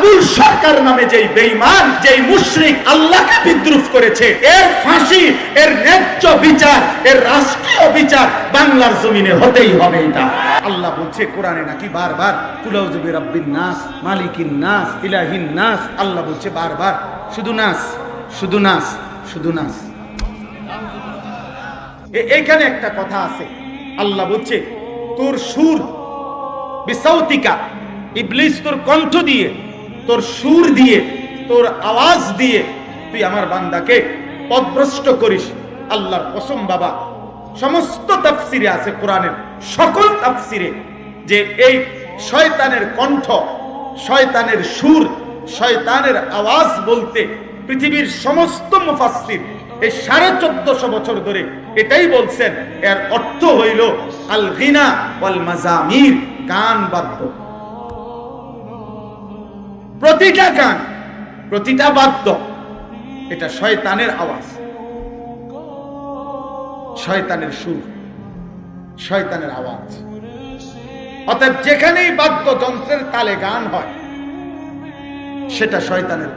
আবুল সরকার নামে যেই বেঈমান, যেই মুশরিক আল্লাহকে বিদ্রুপ করেছে, এর ফাঁসি, এর ন্যায্য বিচার, এর রাষ্ট্রীয় বিচার বাংলার জমিনে হতেই হবে এটা। আল্লাহ বলছে, কোরআনে নাকি বারবার কুলাউজুবি রাব্বিন নাস, মালিকিন নাস, ইলাহিন নাস, আল্লাহ বলছে বারবার, শুধু নাস শুধু নাস শুধু নাস। এ- এইখানে একটা কথা আছে। আল্লাহ বলছে, তোর সুর, বিসাউতিকা, ইবলিস তোর কণ্ঠ দিয়ে তোর সুর দিয়ে, তোর আওয়াজ দিয়ে তুই আমার বান্দাকে পদভ্রষ্ট করিস। আল্লাহর কসম বাবা, সমস্ত তাফসিরে আছে কোরআনের সকল তাফসিরে যে এই শয়তানের কণ্ঠ, শয়তানের সুর, শয়তানের আওয়াজ বলতে পৃথিবীর সমস্ত মুফাসসির এই সাড়ে চোদ্দশো বছর ধরে এটাই বলছেন। এর অর্থ হইল আল গিনা ওয়াল মাজামির গান বাদ্য। প্রতিটা গান, প্রতিটা বাদ্য, এটা শয়তানের আওয়াজ। শয়তানের সুর, শয়তানের আওয়াজ। অর্থাৎ যেখানেই বাদ্য যন্ত্রের তালে গান হয়, সেটা শয়তানের